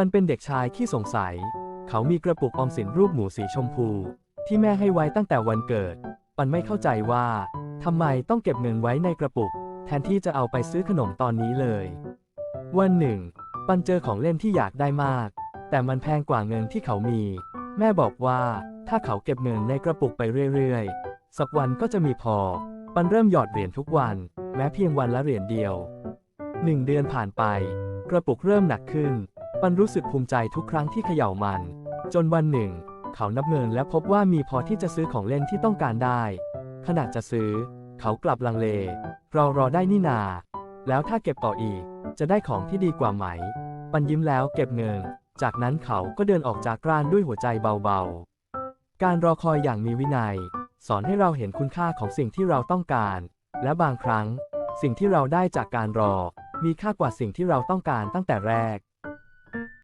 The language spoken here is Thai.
ปันเป็นเด็กชายขี้สงสัย เขามีกระปุกออมสินรูปหมูสีชมพู ที่แม่ให้ไว้ตั้งแต่วันเกิด ปันไม่เข้าใจว่าทำไมต้องเก็บเงินไว้ในกระปุก แทนที่จะเอาไปซื้อขนมตอนนี้เลย วันหนึ่ง ปันเจอของเล่นที่อยากได้มาก แต่มันแพงกว่าเงินที่เขามี แม่บอกว่าถ้าเขาเก็บเงินในกระปุกไปเรื่อยๆ สักวันก็จะมีพอ ปันเริ่มหยอดเหรียญทุกวัน แม้เพียงวันละเหรียญเดียวหนึ่งเดือนผ่านไป กระปุกเริ่มหนักขึ้น ปันรู้สึกภูมิใจทุกครั้งที่เขย่ามัน จนวันหนึ่ง เขานับเงินและพบว่ามีพอที่จะซื้อของเล่นที่ต้องการได้ ขณะจะซื้อ เขากลับลังเล เรารอได้นี่นา แล้วถ้าเก็บต่ออีก จะได้ของที่ดีกว่าไหม ปันยิ้มแล้วเก็บเงิน จากนั้นเขาก็เดินออกจากร้านด้วยหัวใจเบาๆ การรอคอยอย่างมีวินัย สอนให้เราเห็นคุณค่าของสิ่งที่เราต้องการ และบางครั้ง สิ่งที่เราได้จากการรอ มีค่ากว่าสิ่งที่เราต้องการตั้งแต่แรก